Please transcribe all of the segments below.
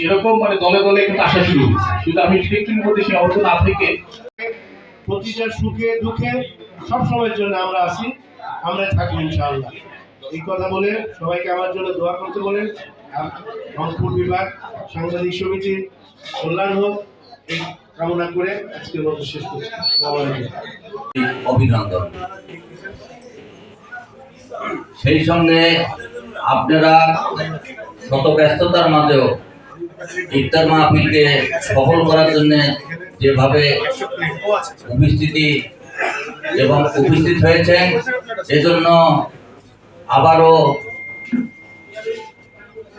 এরকম মানে দলে দলে কিন্তু আসা শুরু শুধু আমি সীমাবদ্ধ না থেকে প্রতিটা সুখে দুঃখে সব সময়ের জন্য আমরা আছি। আমরা থাকি ইনশাআল্লাহ। এই কথা বলে সবাইকে আমার জন্য দোয়া করতে বলেন। রংপুর বিভাগ সাংবাদিক সমিতির কল্যাণ হোক, এই কামনা করে আজকের মতো শেষ করছি। অভিনন্দন। সেই সঙ্গে আপনারা শত ব্যস্ততার মাঝেও ইফতার মাহফিলকে সফল করার জন্য যেভাবে উপস্থিতি এবং উপস্থিত হয়েছেন এজন্য আবারও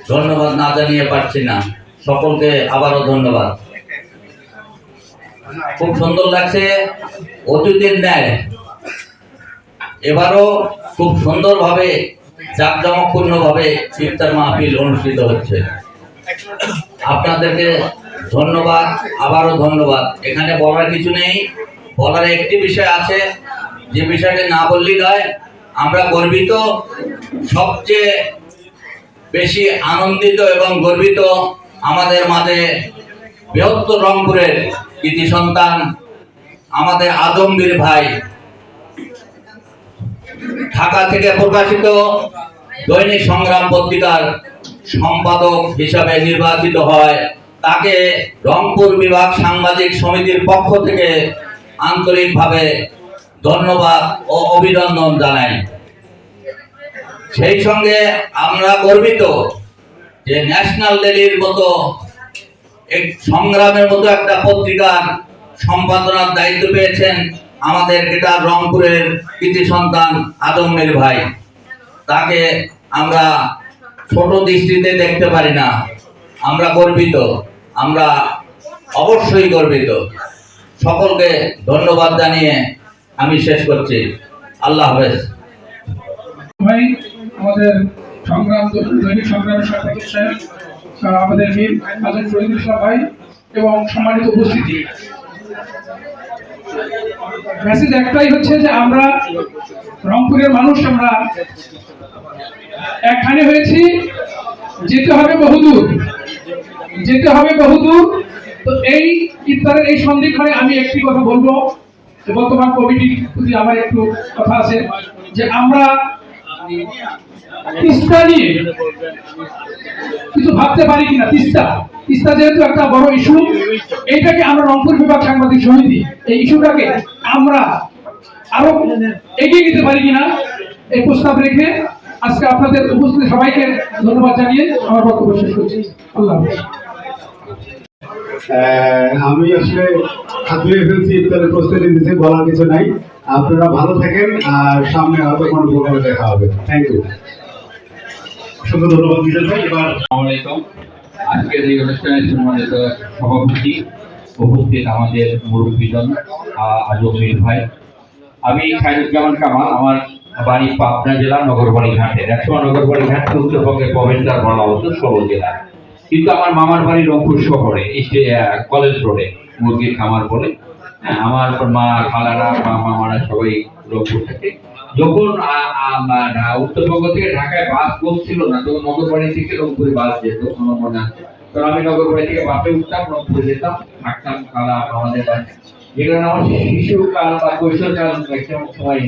ধন্যবাদ না জানিয়ে পারছি না। সকলকে আবারও ধন্যবাদ। খুব সুন্দর লাগছে, অতীতের ন্যায়। এবারও খুব সুন্দরভাবে, জাঁকজমকপূর্ণভাবে ইফতার মাহফিল অনুষ্ঠিত হচ্ছে। আপনাদেরকে ধন্যবাদ, আবারও ধন্যবাদ। এখানে বলার কিছু নেই। বলার একটি বিষয় আছে, যে বিষয়টি না বললেই নয় আমরা গর্বিত, সবচেয়ে বেশি আনন্দিত এবং গর্বিত আমাদের মাঝে বৃহত্তর রংপুরের কৃতি সন্তান, আমাদের আদমবীর ভাই। ঢাকা থেকে প্রকাশিত দৈনিক সংগ্রাম পত্রিকার সম্পাদক হিসাবে নির্বাচিত হয়। তাকে রংপুর বিভাগ সাংবাদিক সমিতির পক্ষ থেকে আন্তরিকভাবে ধন্যবাদ ও অভিনন্দন জানাই। সেই সঙ্গে আমরা গর্বিত যে ন্যাশনাল ডেলির মতো এক সংগ্রামের মতো একটা পত্রিকার সম্পাদনার দায়িত্ব পেয়েছেন আমাদের এটা রংপুরের কৃতি সন্তান আদমের ভাই। তাকে আমরা ছোট দৃষ্টিতে দেখতে পারি না। আমরা গর্বিত, আমরা অবশ্যই গর্বিত। সকলকে ধন্যবাদ জানিয়ে আমি শেষ করছি। আল্লাহ হাফেজ। ভাই, আমাদের সংগ্রাম দৈনিক সংগ্রামের সম্পাদক সাহেব আমাদের মীর আজম শহীদুল ইসলাম ভাই এবং সম্মানিত উপস্থিতি। মেসেজ একটাই হচ্ছে যে আমরা রংপুরের মানুষ, আমরা একখানে হয়েছি, যেতে হবে বহুদূর। যেতে হবে বহুদূর। তো এই ইফতারের এই সন্ধিক্ষণে আমি একটি কথা বলব। বর্তমান কমিটির প্রতি আমার একটু কথা আছে, যে আমরা তিস্তা নিয়ে কিছু ভাবতে পারি কিনা, তিস্তা। তিস্তা যেহেতু একটা বড় ইস্যু এইটাকে আমরা রংপুর বিভাগ সাংবাদিক সমিতি, এই ইস্যুটাকে আমরা আরও এগিয়ে নিতে পারি কিনা, এই প্রস্তাব রেখে আজকে আপনাদের উপস্থিত সবাইকে ধন্যবাদ জানিয়ে আমার বক্তব্য শেষ করছি। আল্লাহ হাফেজ। আমি আসলে হাত ফেলছি, ইফতারের প্রস্তুতি দিতে বলার কিছু নাই। আপনারা ভালো থাকেন, আর সামনে হয়তো কোনো প্রোগ্রামে দেখা হবে। থ্যাংক ইউ অসংখ্য ধন্যবাদ ভাই। এবার আজকের এই অনুষ্ঠানের সম্মানিত সভাপতি উপস্থিত আমাদের মুরব্বীজন আজমির ভাই। আমি খায়রুজ্জামান কামাল, আমার বাড়ি পাবনা জেলা নগরবাড়ি ঘাটে। একসময় নগরবাড়ি ঘাট উত্তরবঙ্গের প্রবেশদ্বার বলা হতো ষোলো জেলা। কিন্তু আমার মামার বাড়ি রংপুর শহরে কলেজ রোডে মুরগির খামার বলে। হ্যাঁ, আমার মা খালারা মা মামারা সবাই রংপুর থাকে। যখন উত্তরবঙ্গ থেকে ঢাকায় বাস পৌঁছছিল না তখন নগরবাড়ি থেকে রংপুরে বাস যেত আমার মনে আছে। তো আমি নগরবাড়ি থেকে বাসে উঠতাম রংপুরে যেতাম থাকতাম খালা আমাদের বাড়ি যেখানে আমার শিশুকাল বা কৈশোরকাল ম্যাক্সিমাম সময়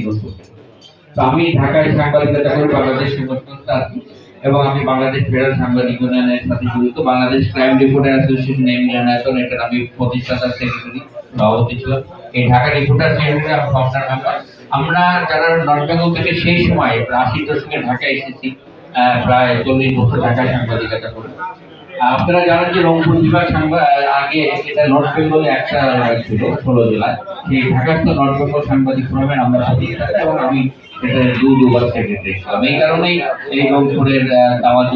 তো আমি ঢাকায় সাংবাদিকতা করি বাংলাদেশ আছি। এবং আমি বাংলাদেশ ফেডারেল সাংবাদিক ইউনিয়নের সাথে যুক্ত। Bangladesh crime reporter association union এটার আমি প্রতিষ্ঠাতা সেক্রেটারি সভাপতি ছিলাম এই ঢাকা রিপোর্টার ইউনিয়নের আমি ফাউন্ডার মেম্বার আমরা যারা নর্থ থেকে সেই সময় প্রায় আশি দশকে ঢাকায় এসেছি প্রায় চল্লিশ বছর ঢাকায় সাংবাদিকতা করে আপনারা জানেন যে রংপুর বিভাগ আগে এটা নর্থ বেঙ্গলে একটা ছিল ষোলো জেলায়। সেই ঢাকাস্থ নর্থ বেঙ্গল সাংবাদিক ফোরামের আমরা প্রতিষ্ঠাতা এবং আমি এটা দু দুবার সেক্রেটারি ছিলাম এই কারণেই এই রংপুরের দাওয়াত